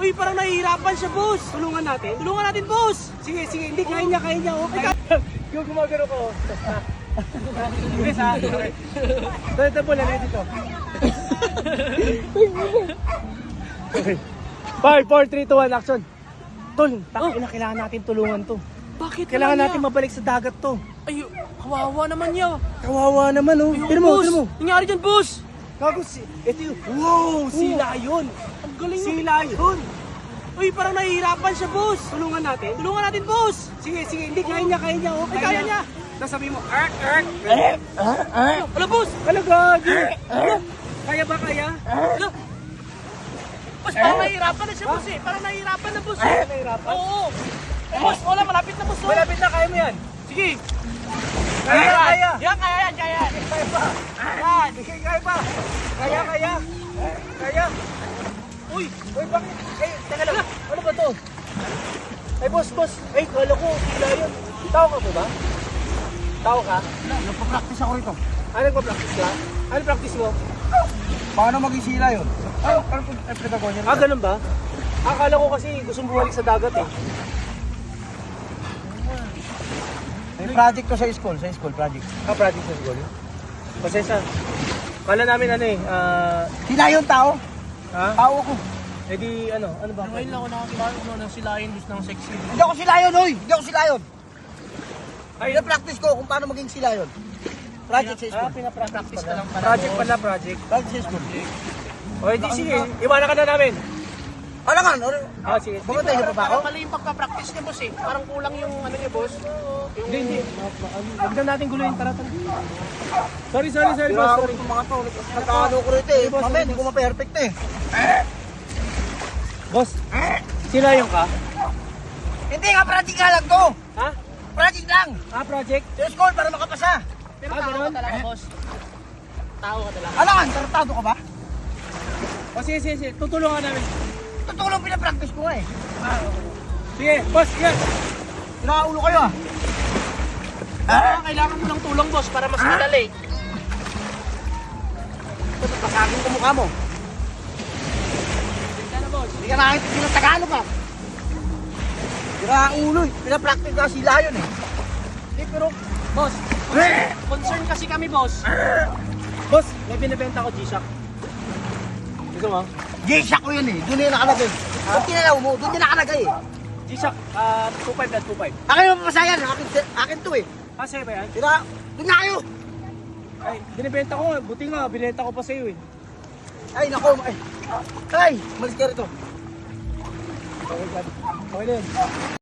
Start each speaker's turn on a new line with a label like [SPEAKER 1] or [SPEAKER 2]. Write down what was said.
[SPEAKER 1] Uy, parang nahihirapan siya, boss. Tulungan natin. Tulungan natin, boss. Sige, sige. Hindi, kaya niya, kaya niya. Okay. Yung gumagano ko. Bilis ha. Okay. Ito, ito po, lalay dito. 5, 4, 3, 2, 1, action. Tol, takin na kailangan natin tulungan to.
[SPEAKER 2] Bakit
[SPEAKER 1] Kailangan natin mabalik sa dagat to.
[SPEAKER 2] Ay, kawawa naman niya.
[SPEAKER 1] Kawawa naman oh.
[SPEAKER 2] Ayun,
[SPEAKER 1] Tira mo,
[SPEAKER 2] boss.
[SPEAKER 1] tira mo.
[SPEAKER 2] Nangyari dyan, boss.
[SPEAKER 1] Gago si... Ito yung... Wow! Sila yun!
[SPEAKER 2] Galing
[SPEAKER 1] Sila yun! Uy, parang nahihirapan siya, boss! Tulungan natin? Tulungan natin, boss! Sige, sige. Hindi, kaya niya, kaya niya. Oh,
[SPEAKER 2] Ay, kaya niya.
[SPEAKER 1] Tapos sabi mo, ark, ark!
[SPEAKER 2] Ala, boss.
[SPEAKER 1] Ano, gagi? Ano? Kaya ba, kaya?
[SPEAKER 2] Ala. Boss, parang nahihirapan na siya, boss eh. Parang nahihirapan na, boss. Eh.
[SPEAKER 1] nahihirapan?
[SPEAKER 2] Oo. Eh, boss, wala, malapit na, boss.
[SPEAKER 1] Malapit na, kaya mo yan.
[SPEAKER 2] Sige.
[SPEAKER 1] Kaya, kaya.
[SPEAKER 2] Yan, kaya yan, kaya yan.
[SPEAKER 1] Kaya pa. Yan. Kaya pa. Kaya, kaya. Kaya.
[SPEAKER 2] Uy,
[SPEAKER 1] Uy, bakit? Eh, teka lang. Ano ba to? Ay, boss, boss. Ay, kala ko, sila yun. Tao ka po ba? Tao ka?
[SPEAKER 3] Nagpa-practice ako rito.
[SPEAKER 1] Ano nagpa-practice ka? Ano practice mo?
[SPEAKER 3] Paano maging sila yun? Ano, ano po pinagawa niya?
[SPEAKER 1] Ah, ganun ba? Akala ko kasi gusto mo bumalik sa dagat eh.
[SPEAKER 3] May project ko sa school, sa school project.
[SPEAKER 1] Ah, practice na siguro. Pasensya. Kala namin ano eh, ah,
[SPEAKER 3] Sila yung tao.
[SPEAKER 1] Ha?
[SPEAKER 3] Tao ko.
[SPEAKER 1] Eh di, ano, ano ba?
[SPEAKER 2] ngayon lang ako nakakilala mo ng silayan, boss, ng sexy.
[SPEAKER 3] Hindi ako sila yun, hoy! Hindi ako sila yun.
[SPEAKER 1] Ay,
[SPEAKER 3] Pina-practice ko kung paano maging sila yun. Project sa
[SPEAKER 1] ah,
[SPEAKER 3] school.
[SPEAKER 1] pinapractice
[SPEAKER 2] ka lang pala,
[SPEAKER 1] Project pala, project.
[SPEAKER 3] Project sa school.
[SPEAKER 1] O, di sige. Iwanan ka na namin.
[SPEAKER 3] Ano nga? Ano?
[SPEAKER 1] Ah, sige.
[SPEAKER 3] Bumatay niyo pa ba ako?
[SPEAKER 2] Parang mali yung pagpa-practice niya, boss eh. Parang kulang yung ano niya, boss. Yung...
[SPEAKER 1] Hindi, hindi. Huwag na natin guluhin. Tara, tara. Sorry, sorry, sorry, boss. Sorry.
[SPEAKER 3] itong mga to. Nagkakano ko rito eh.
[SPEAKER 1] boss,
[SPEAKER 3] Mamaya, hindi ko ma-perfect eh.
[SPEAKER 1] Boss, sila yung ka?
[SPEAKER 3] Hindi nga, project nga lang to.
[SPEAKER 1] Ha?
[SPEAKER 3] Project lang.
[SPEAKER 1] Ah, project?
[SPEAKER 3] Sa school para makapasa.
[SPEAKER 2] Pero
[SPEAKER 1] Ah,
[SPEAKER 2] tao ka
[SPEAKER 1] ganun?
[SPEAKER 2] talaga, boss. Tao ka talaga.
[SPEAKER 3] Nga? Tartado ka ba?
[SPEAKER 1] O, sige, sige, sige. Tutulungan namin.
[SPEAKER 3] Totoo lang pina-practice ko eh.
[SPEAKER 1] Sige, boss, yan.
[SPEAKER 3] Nakaulo kayo ah.
[SPEAKER 2] Ah, kailangan mo ng tulong, boss, para mas madali.
[SPEAKER 3] Pasagin ko mukha mo. Hindi ka nakakita sila Tagalog ah. Sira ang ulo eh. Pinapractice ka sila yun eh.
[SPEAKER 2] Hindi, pero, boss, concern kasi kami, boss.
[SPEAKER 1] Boss, may binibenta ko G-Shock. Gusto mo?
[SPEAKER 3] G-Shock ko yun eh. Doon yung nakalagay. Pag kinalaw mo, doon yung nakalagay eh.
[SPEAKER 1] G-Shock, ah, 2.5 na 2.5.
[SPEAKER 3] Akin yung mapasayan. Akin, akin to eh.
[SPEAKER 1] Ah, sa'yo ba yan?
[SPEAKER 3] Sira, doon na kayo.
[SPEAKER 1] Ay, binibenta ko. Buti nga, binenta ko pa sa'yo eh.
[SPEAKER 3] Ay, nako. Ay, ay malis ka rito.
[SPEAKER 1] Okay, God. Okay yun.